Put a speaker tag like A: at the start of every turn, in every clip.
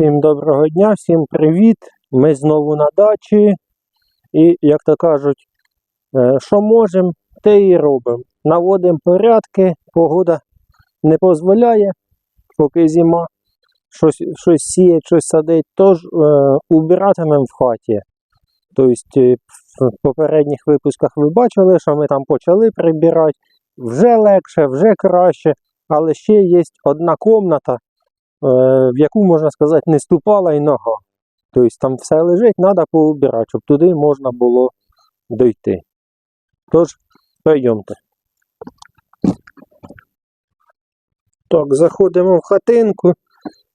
A: Всім доброго дня, всім привіт. Ми знову на дачі. І, як то кажуть, е, що можемо, те і робимо. Наводимо порядки, погода не дозволяє, поки зима. Щось, щось сіять, щось садить, тож е, убиратимемо в хаті. Тобто, е, в попередніх випусках ви бачили, що ми там почали прибирати. Вже легше, вже краще, але ще є одна комната, е, в яку, можна сказати, не ступала і нога. Тобто там все лежить, треба поубирати, щоб туди можна було дойти. Тож, пойдемте. Так, заходимо в хатинку.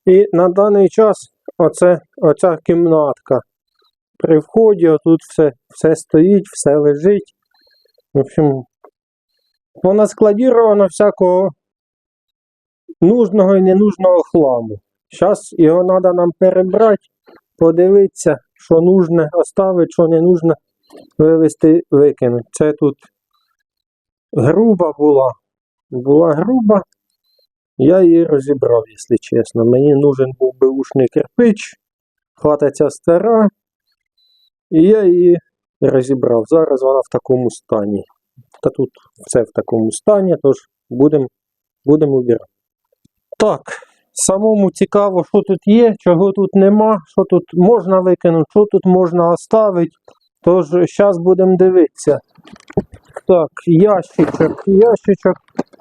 A: І на даний час оце, оця кімнатка. При вході отут все, все стоїть, все лежить. В общем, вона складірована всякого нужного і ненужного хламу. Зараз його треба нам перебрати, подивитися, що нужне оставити, що не нужне вивезти, викинути. Це тут груба була. Була груба. Я її розібрав, якщо чесно. Мені нужен був беушний кирпич, хата ця стара, і я її розібрав. Зараз вона в такому стані. Та тут все в такому стані, тож будемо будем убирати. Так, самому цікаво, що тут є, чого тут нема, що тут можна викинути, що тут можна оставити. Тож зараз будемо дивитися. Так, ящичок, ящичок.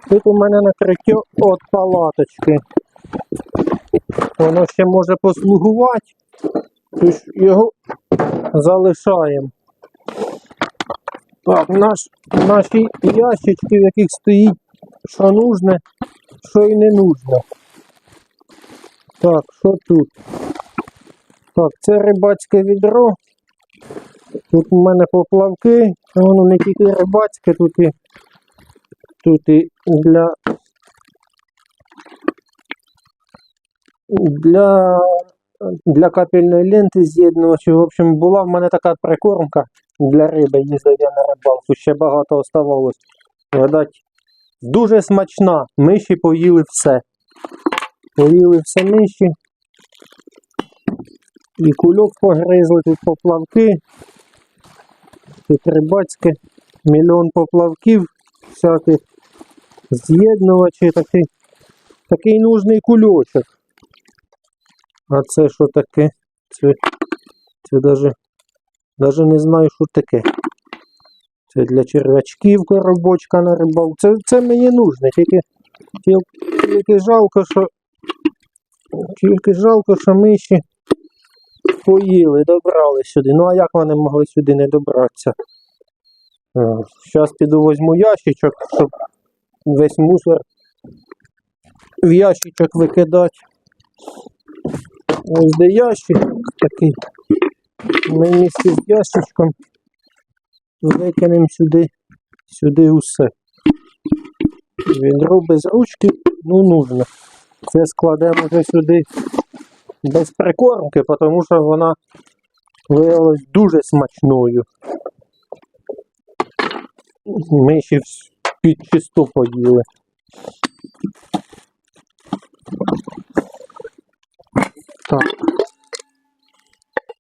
A: Тут у мене накриття від палаточки. Воно ще може послугувати. Тож його залишаємо. Так, наш, наші ящички, в яких стоїть, що нужне, що і не нужне. Так, що тут? Так, це рибацьке відро. Тут у мене поплавки. Воно не тільки рибацьке, тут і тут і для для, для капельної ленти з'єднувачі. В общем, була в мене така прикормка для риби, їздив я на рибалку, ще багато оставалось. Видать, дуже смачна. Миші поїли все. Поїли все миші. І кульок погризли, тут поплавки. Тут рибацьке, мільйон поплавків, всяких з'єднувачі, такий, такий нужний кульочок. А це що таке? Це, це даже, даже не знаю, що таке. Це для черв'ячків коробочка на рибалку. Це, це мені нужне, тільки, тільки, жалко, що тільки жалко, що миші поїли, добрали сюди. Ну а як вони могли сюди не добратися? Зараз піду візьму ящичок, щоб весь мусор в ящичок викидати. Ось де ящик такий. Ми місці з ящичком викинемо сюди, сюди усе. Відро без ручки, ну нужно. Це складемо вже сюди без прикормки, тому що вона виявилась дуже смачною. Миші під чисту поїли. Так.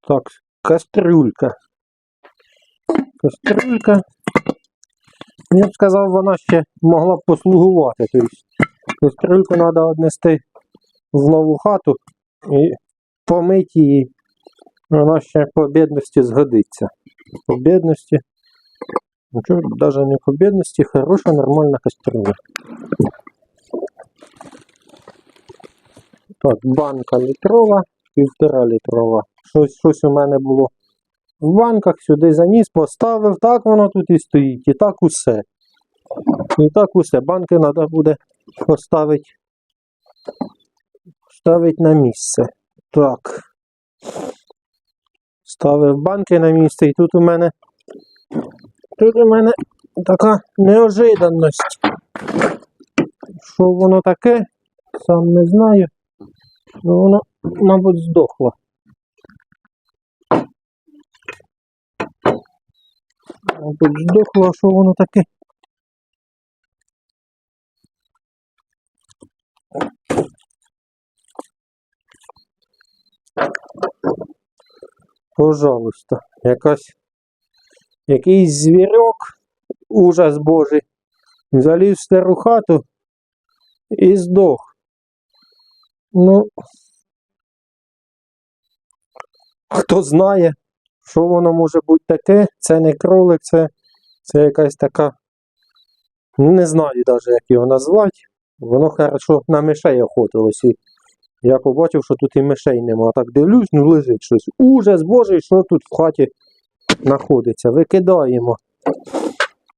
A: Так, кастрюлька. Кастрюлька. Я б сказав, вона ще могла б послугувати. Тобто, кастрюльку треба віднести в нову хату і помити її. Вона ще по бідності згодиться. По бідності. Нічого, навіть не по бідності, хороша, нормальна кастрюля. Так, банка літрова, півтора літрова. Щось, щось у мене було в банках, сюди заніс, поставив, так воно тут і стоїть. І так усе. І так усе. Банки треба буде поставити ставити на місце. Так. Ставив банки на місце, і тут у мене тут у мене така неожиданність. Що воно таке? Сам не знаю. Воно, мабуть, здохло. Мабуть, здохло, а що воно таке? Пожалуйста, якась якийсь звірок, ужас Божий, заліз в стару хату і здох. Ну, хто знає, що воно може бути таке, це не кролик, це, це якась така. ну, Не знаю навіть, як його назвати. Воно хорошо на мишей охотилось. І я побачив, що тут і мишей нема. Так дивлюсь, ну лежить щось. Ужас божий, що тут в хаті знаходиться. Викидаємо.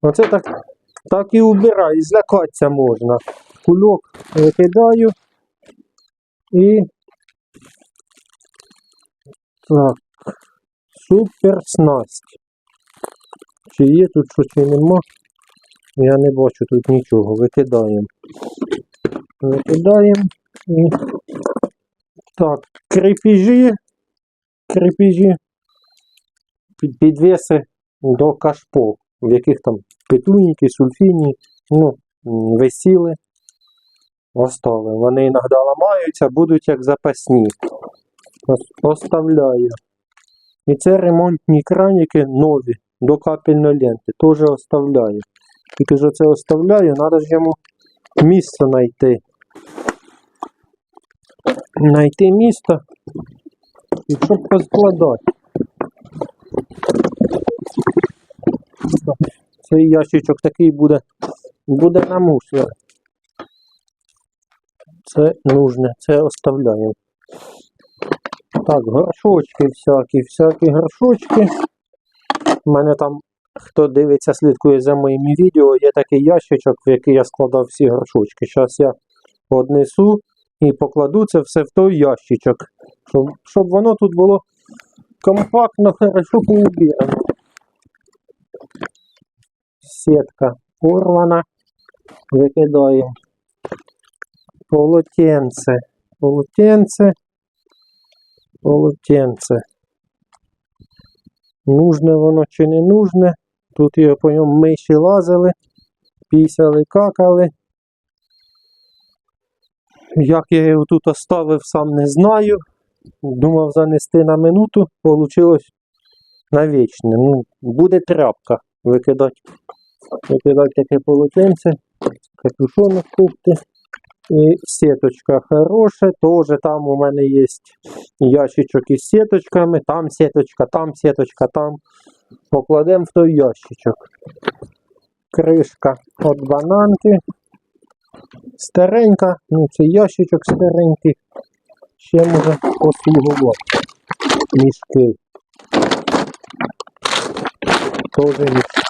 A: Оце так, так і убираю, і злякатися можна. Кульок викидаю. І. Так. Супер снасть. Чи є тут що, чи нема? Я не бачу тут нічого. Викидаємо. Викидаємо і. Так, крепежі. Крепежі. Підвеси до кашпо, в яких там петуніки, сульфіні, ну, висіли. Оставив. Вони іноді ламаються, будуть як запасні. Оставляю. І це ремонтні краніки нові до капельної ленти. Теж оставляю. Тільки ж це оставляю, треба ж йому місце знайти. Знайти місто і щоб поскладати. Цей ящичок такий буде, буде на мусор. Це нужне, це оставляємо. Так, горшочки всякі, всякі горшочки. У мене там, хто дивиться, слідкує за моїми відео, є такий ящичок, в який я складав всі горшочки. Зараз я однесу і покладу це все в той ящичок, щоб, щоб воно тут було компактно, хорошо поубірано. Сітка порвана, викидаємо. Полотенце, полотенце, полотенце. Нужне воно чи не нужне. Тут його по ньому миші лазили, пісяли, какали. Як я його тут оставив, сам не знаю. Думав занести на минуту, вийшло на вічне. Ну, буде тряпка викидати. Викидати таке полотенце, капюшон купити. І сіточка хороша, теж там у мене є ящичок із сіточками, там сіточка, там сіточка, там. Покладемо в той ящичок. Кришка від бананки. Старенька, ну це ящичок старенький. Ще може послугувати. Мішки. Мішки. Мішки.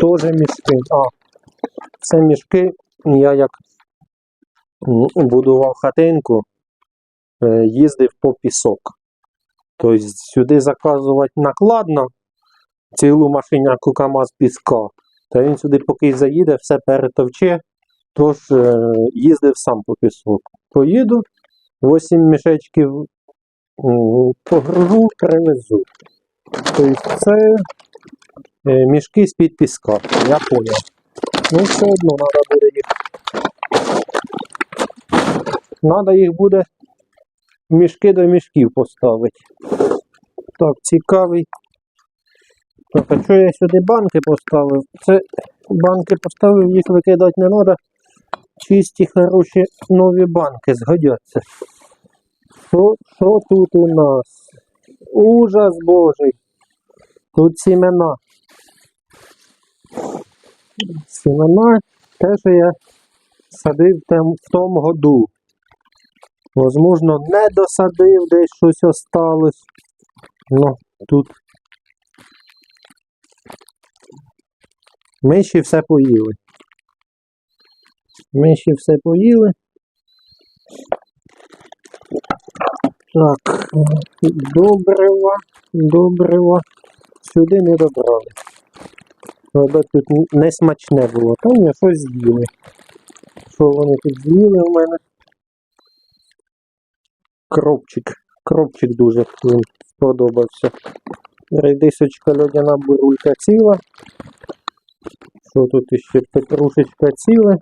A: Тоже мішки. А, це мішки. Я як будував хатинку, е, їздив по пісок. Тобто сюди заказувати накладно цілу машиняку КАМАЗ піска. Та він сюди, поки заїде, все перетовче. Тож е, їздив сам по пісок. Поїду, 8 мішечків погружу, привезу. Тобто це мішки з-під піска. Я поняв. Ну, все одно треба буде їх. Треба їх буде мішки до мішків поставити. Так, цікавий. Так, а що я сюди банки поставив? Це банки поставив, їх викидати не треба. Чисті, хороші нові банки згодяться. Що, що тут у нас? Ужас Божий. Тут сімена. Сімена те, що я садив тем, в тому году. Возможно, не досадив, десь щось осталось. Ну, тут Миші все поїли. Миші все поїли. Так, добрива, добрива. Сюди не добрали. Мабуть, тут не смачне було. Там я щось з'їли. Що вони тут з'їли у мене? Кропчик. Кропчик дуже їм сподобався. Редисочка льодяна бурулька ціла. Що тут іще петрушечка ціла.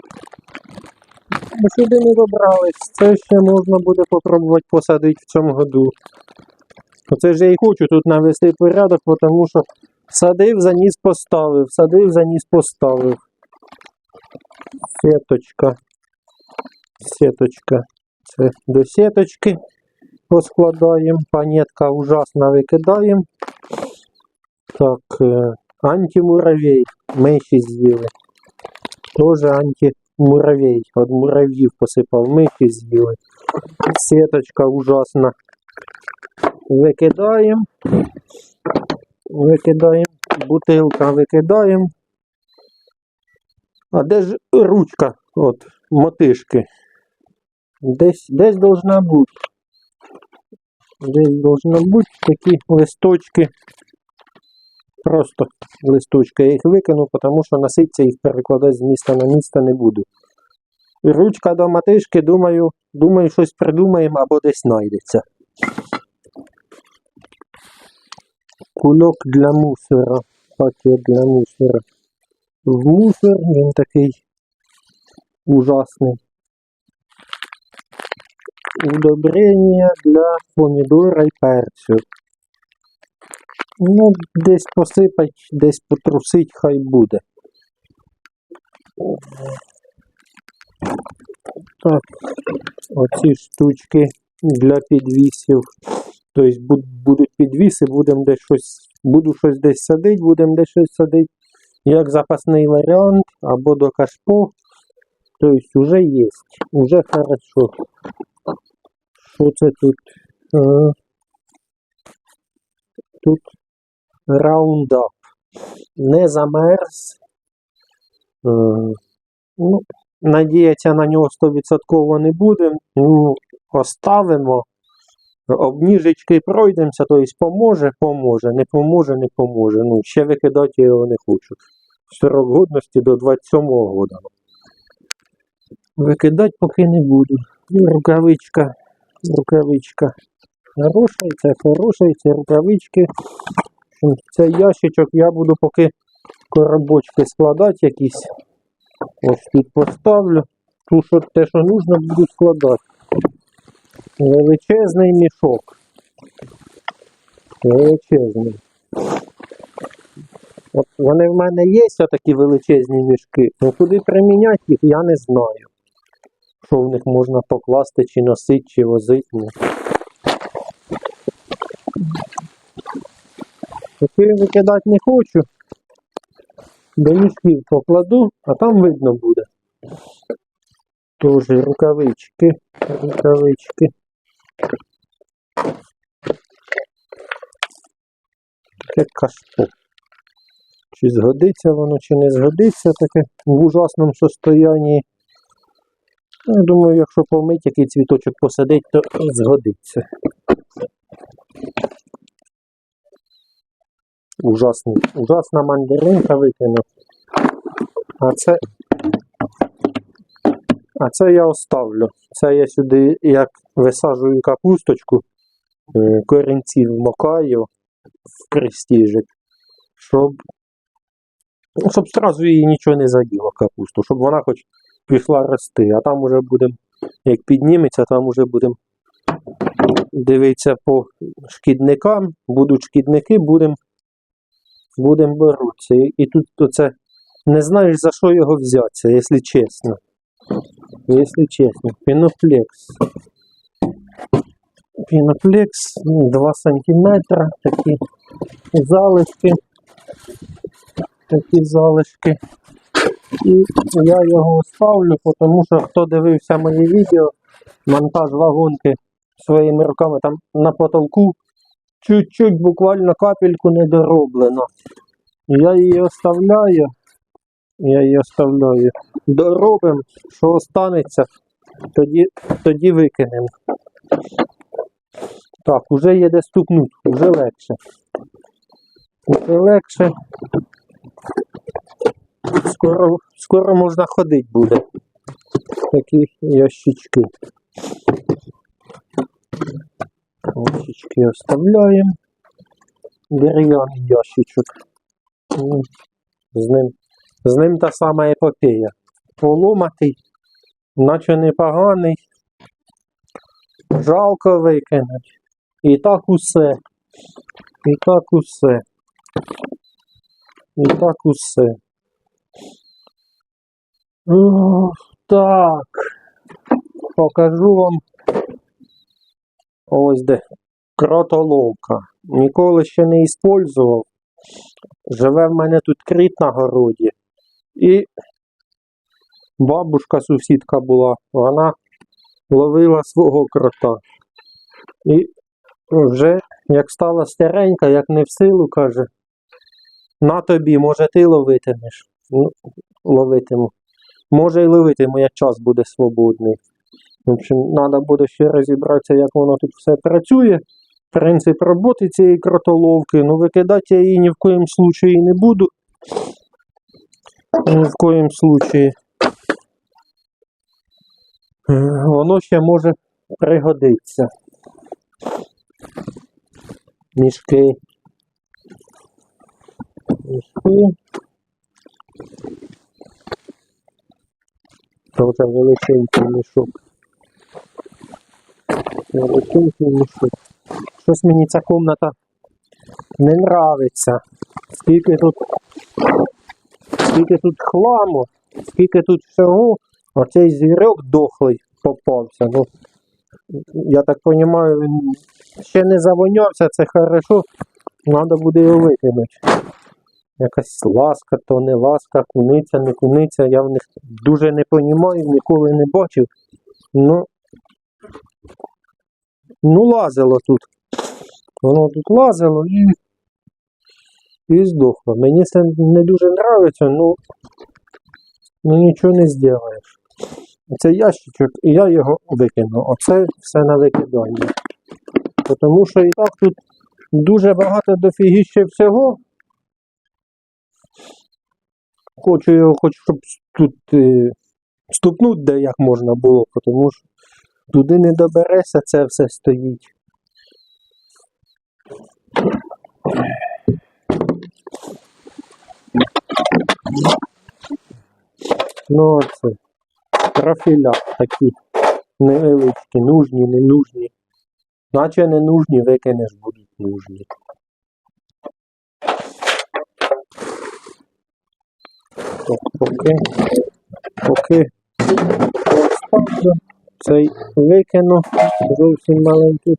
A: ми сюди не добрались. Це ще можна буде попробувати посадити в цьому году. Оце ж я і хочу тут навести порядок, тому що садив, заніс поставив, садив, заніс поставив. Сіточка. Сіточка. Це до сіточки поскладаємо. Панетка ужасно викидаємо. Так, е, антимуравей. Миші з'їли. Тоже антимуравей. От муравьїв посипав, миші з'їли. Сіточка ужасна. Викидаємо. Викидаємо. Бутилка викидаємо. А де ж ручка? От, мотишки. Десь, десь должна бути. Десь должна бути такі листочки. Просто листочки. Я їх викину, тому що носиться їх перекладати з міста на місто не буду. Ручка до мотишки, думаю, думаю, щось придумаємо або десь знайдеться. Кульок для мусора. Пакет для мусора. В мусор він такий ужасний. Удобрення для помідора і перцю. Ну, десь посипать, десь потрусить, хай буде. Так, оці штучки для підвісів. Тобто буд- будуть підвіси, будемо десь щось, буду щось десь садити, будемо десь щось садити. Як запасний варіант або до кашпо. Тобто вже є. Уже хорошо. Що це тут? Е, Тут раундап. Не замерз. Е, Ну, надіятися на нього 100% не будемо. Ну, оставимо. Обніжечки пройдемося, тобто поможе, поможе, не поможе, не поможе. Ну, ще викидати його не хочу. Срок годності до 27-го года. Викидати поки не буду. Рукавичка, рукавичка. І це це рукавички. Цей ящичок я буду поки коробочки складати якісь. Ось тут поставлю. Ту, що те, що нужно, буду складати. Величезний мішок. Величезний. От вони в мене є такі величезні мішки, але куди приміняти їх, я не знаю. Що в них можна покласти, чи носити, чи возити. Ну. Таки викидати не хочу. До мішків покладу, а там видно буде. Тоже рукавички, рукавички. Таке кашпо. Чи згодиться воно, чи не згодиться таке в ужасному состоянні. Ну, Я думаю, якщо помить який цвіточок посадить, то згодиться. Ужасний. Ужасна мандаринка викинув. А це. А це я оставлю. Це я сюди як висаджую капусточку, е, корінці вмокаю в крестіжик, щоб, щоб зразу її нічого не заділо капусту, щоб вона хоч пішла рости, а там уже будемо, як підніметься, там уже будемо дивитися по шкідникам, будуть шкідники, будемо будем боротися. І тут оце не знаєш за що його взятися, якщо чесно. Якщо чесно. Пінофлекс. Пінофлекс 2 см, такі залишки. Такі залишки. І я його оставлю, тому що хто дивився мої відео, монтаж вагонки своїми руками там на потолку чуть-чуть буквально капельку не дороблено. Я її оставляю. Я її оставляю. Доробимо, що останеться, тоді, тоді викинемо. Так, уже є де стукнути, вже легше. Вже легше. Скоро, скоро можна ходити буде. Такі ящички. Ящички оставляємо. Дерев'яний ящичок. З ним, з ним та сама епопея. Поломатий, наче непоганий. Жалко викинуть. І так усе. І так усе. І так усе. Ух, Так. Покажу вам. Ось де. Кротоловка. Ніколи ще не іспользував. Живе в мене тут кріт на городі. І бабушка сусідка була, вона ловила свого крота. І вже як стала старенька, як не в силу, каже, на тобі, може ти ловитимеш. Ну, ловитиму. Може і ловитиму, як час буде свободний. В общем, треба буде ще розібратися, як воно тут все працює. Принцип роботи цієї кротоловки. Ну, викидати я її ні в коїм случаї не буду. Ні в коїм случаї. Е, Воно ще може пригодитися. Мішки. Мішки. Вже величенький мішок. Величенький мішок. Щось мені ця комната не нравиться. Скільки тут, скільки тут хламу, скільки тут всього. Оцей звірок дохлий попався. Ну, я так розумію, він ще не завонявся, це хорошо. Треба буде його викинути. Якась ласка, то не ласка, куниця, не куниця. Я в них дуже не розумію, ніколи не бачив. Ну, ну лазило тут. Воно тут лазило і, і здохло. Мені це не дуже подобається, ну, ну нічого не зробиш. Це ящичок, і я його викину. Оце все на викидання. Тому що і так тут дуже багато дофігіще всього. Хочу його, хоч щоб тут е, ступнути де як можна було, тому що туди не доберешся, це все стоїть. Ну, це профіля такі невеличкі, нужні, не нужні. Наче не нужні, викинеш будуть нужні. Так, поки, поки цей викину, зовсім маленький.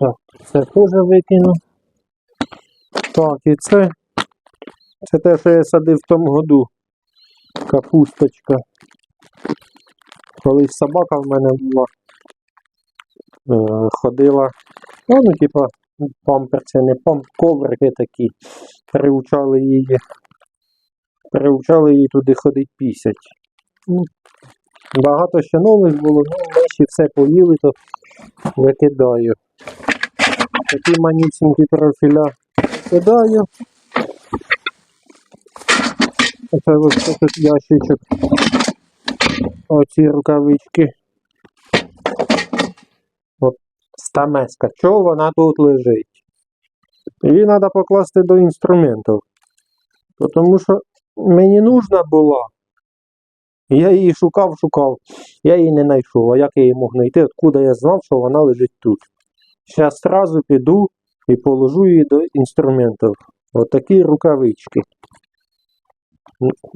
A: Так, це теж викину. Так, і це. Це те, що я садив в тому году. Капусточка. Колись собака в мене була. Е, ходила. Ну, ну, типа, памперси, не памп, коврики такі. Приучали її. Приучали її туди ходить пісять. Ну, багато ще нових було, ну наші все поїли, то викидаю. Такі манюсінькі профіля кидаю. Оце. Оці рукавички. От стамеска. Чого вона тут лежить? Її треба покласти до інструментів. Тому що мені нужна була. Я її шукав, шукав. Я її не знайшов. А як я її мог знайти? Откуда я знав, що вона лежить тут? Зараз одразу піду і положу її до інструментів. От такі рукавички.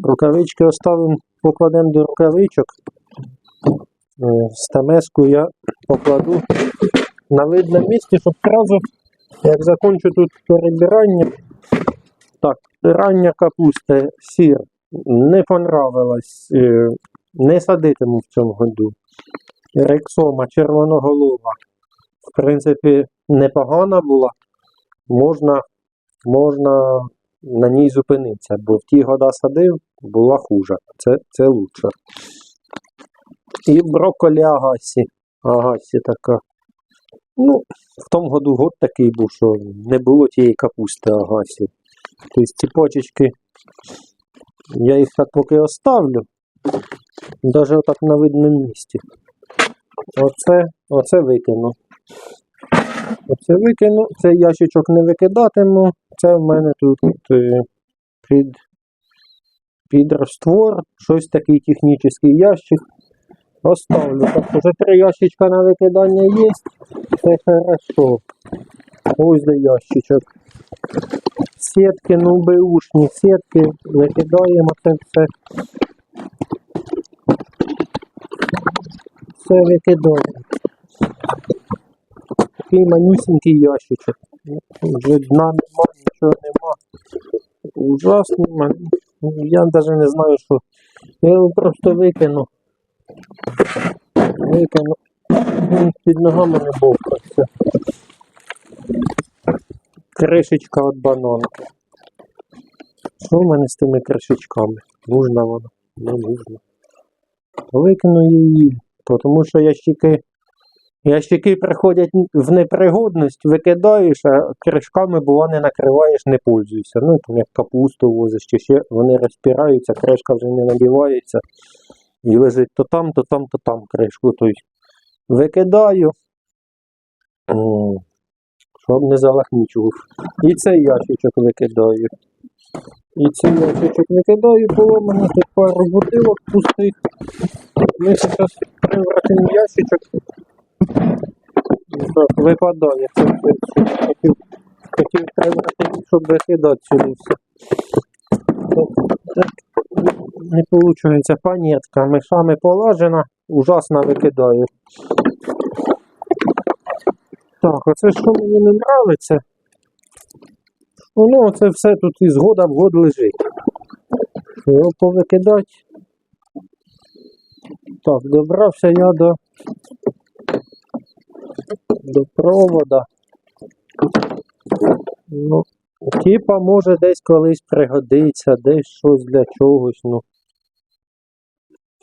A: Рукавички оставимо, покладемо до рукавичок. Е, Стамеску я покладу на видне місце, щоб одразу, як закончу тут перебирання, так, рання капуста, сір, не понравилась, е, не садитиму в цьому году. Рексома, червоноголова, в принципі, непогана була, можна, можна на ній зупинитися, бо в ті года садив, була хуже. Це, це лучше. І брокколі агасі. Агасі така. Ну, в тому году год такий був, що не було тієї капусти агасі. Тобто ці почечки, я їх так поки оставлю. Навіть отак на видному місці. Оце, оце викину. Оце викину, цей ящичок не викидатиму. Це в мене тут е, під, під раствор, щось такий технічний ящик. Оставлю. Так, вже три ящичка на викидання є. Це хорошо. Ось де ящичок. Сітки, ну беушні сітки. Викидаємо це все. Все викидаємо. Такий манюсінький ящичок. Вже дна нема, нічого нема. Ужасний ман. Я навіть не знаю, що. Я його просто викину. Викину. Він Під ногами не бовкався. Кришечка від бананки. Що в мене з тими кришечками? Нужна вона? Не нужна. Викину її, тому що ящики, ящики приходять в непригодність, викидаєш, а кришками, бува, не накриваєш, не пользуєшся. Ну, там як капусту возиш, чи ще вони розпираються, кришка вже не набивається. І лежить то там, то там, то там кришку. Тобто викидаю, щоб не залахнічував. І цей ящичок викидаю. І цей ящичок викидаю, було в мене тут пару бутилок пустих. Ми зараз превратимо ящичок. Так, випадає. Хотів, хотів превратити, щоб викидати сюди все. Так, не виходить панетка, мишами полажена, ужасно викидаю. Так, оце що мені не нравиться. Воно це все тут із года в год лежить. Його повикидати. Так, добрався я до, до провода. Ну, типа може десь колись пригодиться, десь щось для чогось, ну.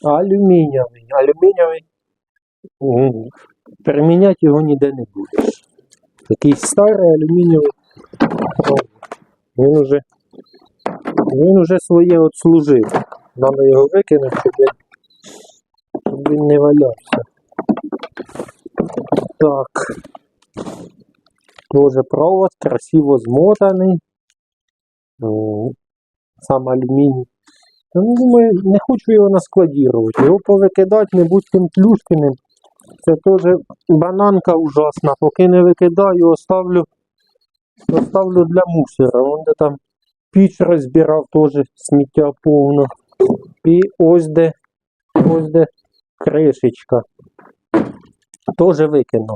A: Алюмінієвий. Алюмінієвий. Приміняти його ніде не будеш. Якийсь старий алюмінієвий. Він уже, він уже своє от служив. Треба його викинути, щоб він не валявся. Так. Тоже провод красиво змотаний. О, Сам алюміній. Ну, думаю, не хочу його наскладірувати. Його повикидати, не будь тим плюшкиним. Це теж бананка ужасна. Поки не викидаю, оставлю, оставлю для мусора. Вон де там піч розбирав, теж сміття повно. І ось де, ось де кришечка. Теж викину.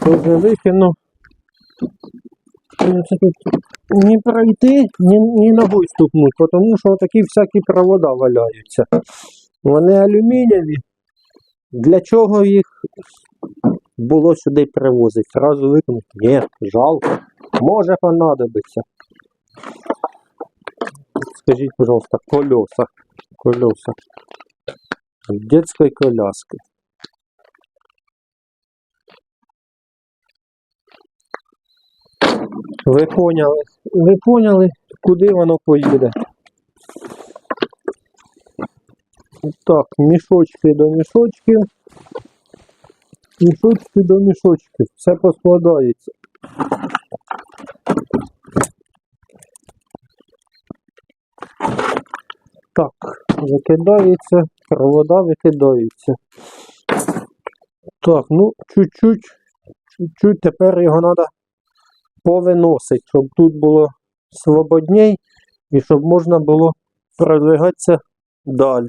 A: Теж викину. Ну, не пройти, ні, ні ногою стукнуть, тому що такі всякі провода валяються. Вони алюмінієві. Для чого їх було сюди привозити? Зразу викинути? Ні, жалко. Може понадобиться. Скажіть, пожалуйста, колеса. Колеса. Детской коляски. Ви поняли, ви поняли, куди воно поїде. Так, мішочки до мішочків. Мішочки до мішочків. Все поскладається. Так, викидається, провода викидаються. Так, ну, чуть-чуть, чуть-чуть тепер його треба повиносить, щоб тут було свободній і щоб можна було продвигатися далі.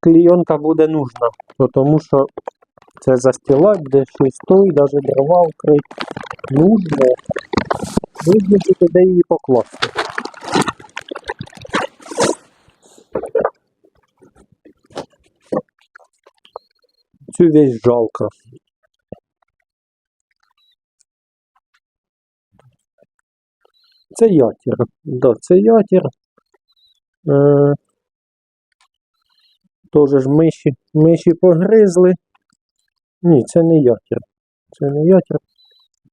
A: Клійонка буде нужна, тому що це застілати, де щось той, навіть дрова вкрити. Нужно. Тільки де її покласти. Цю вещь жалко. Це ятір. Да, це ятір. Е, Тоже ж миші, миші погризли. Ні, це не ятір. Це не ятір.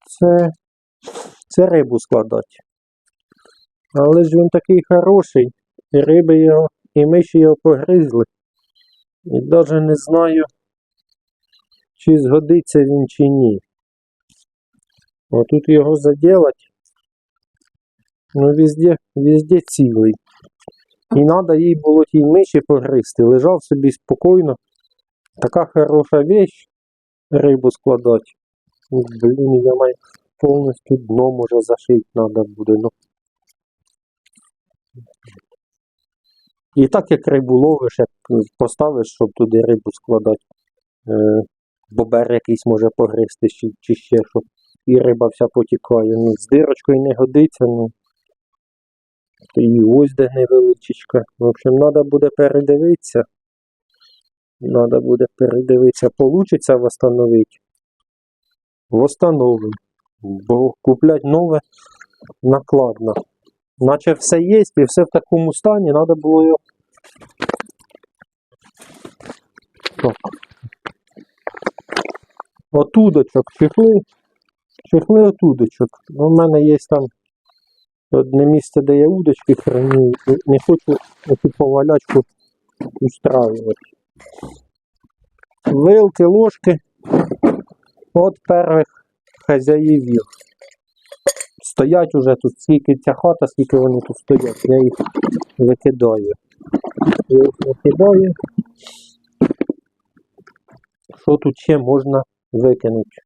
A: Це, це рибу складати. Але ж він такий хороший. І риби його, і миші його погризли. І навіть не знаю, чи згодиться він чи ні. Отут його заділать. Ну, везде, везде цілий. І треба їй було тій миші погризти. Лежав собі спокійно. Така хороша вещь рибу складати. Блін, я маю повністю дно може зашити треба буде. Ну. І так як рибу ловиш, як поставиш, щоб туди рибу складати, е, бобер якийсь може погризти чи, чи ще що, і риба вся потікає. Ну, з дирочкою не годиться, ну. І ось де невеличечка. В общем, треба буде передивитися. Треба буде передивитися. Получиться восстановити. Восстановимо. Бо куплять нове накладно. Наче все є і все в такому стані, треба було його. Отудочок, чехли. Чехли отудочок. Ну, У мене є там одне місце, де я удочки храню. Не хочу цю повалячку устраивати. Вилки, ложки от перших хазяївів. Стоять уже тут, скільки ця хата, скільки вони тут стоять. Я їх викидаю. Я їх викидаю. Що тут ще можна викинути?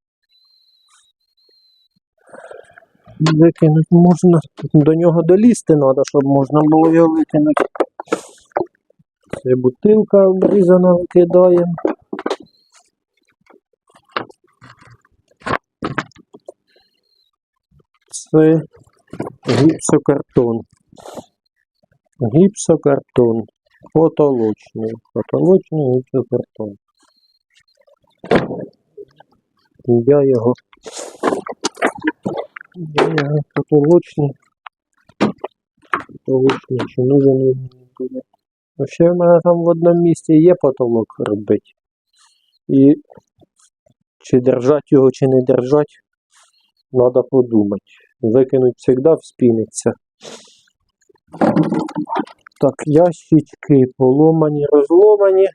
A: Викинути можна. До нього долізти треба, щоб можна було його викинути. Це бутилка обрізана викидаємо. Гіпсокартон. Гіпсокартон. Потолочний. Потолочний гіпсокартон. Я його. Я його потолочний. Потолочний. Чи нужен він мені буде? Ну, ще в мене там в одному місці є потолок робити. І чи держать його, чи не держать, треба подумати. Викинуть завжди вспіниться. Так, ящички поломані, розломані.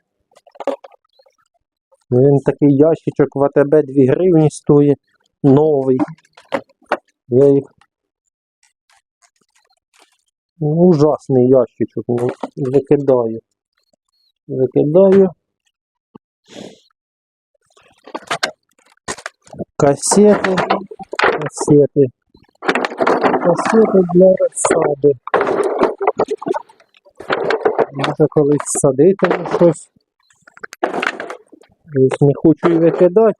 A: Він такий ящичок в АТБ 2 гривні стоїть. Новий. Я їх. Ну, ужасний ящичок. Ну, викидаю. Викидаю. Касети. Касети. Касети для розсади. Може колись садитиму щось. Ось не хочу і викидати.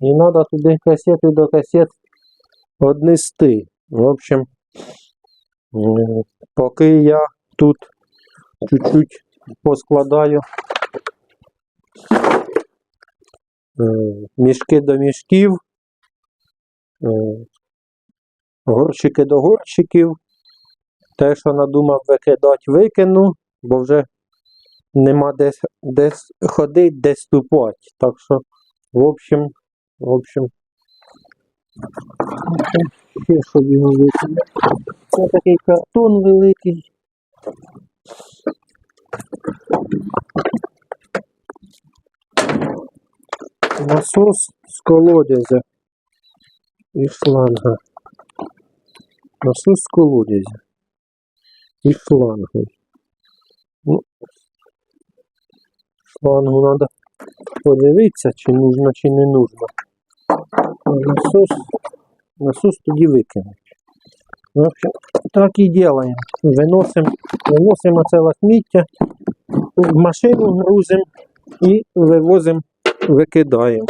A: І треба туди касети до касет однести. В общем, поки я тут чуть-чуть поскладаю е, мішки до мішків, е, горщики до горщиків. Те, що надумав викидати, викину, бо вже нема де, де ходити, де ступати. Так що, в общем, в общем, ще щоб його викинути. Це такий картон великий. Насос з колодязя і шланга. Насос з і шлангу. Ну, шлангу треба подивитися, чи нужно, чи не нужно. Насос, насос тоді викинуть. В так і делаємо. Виносимо, виносимо це лахміття, в машину грузимо і вивозимо, викидаємо.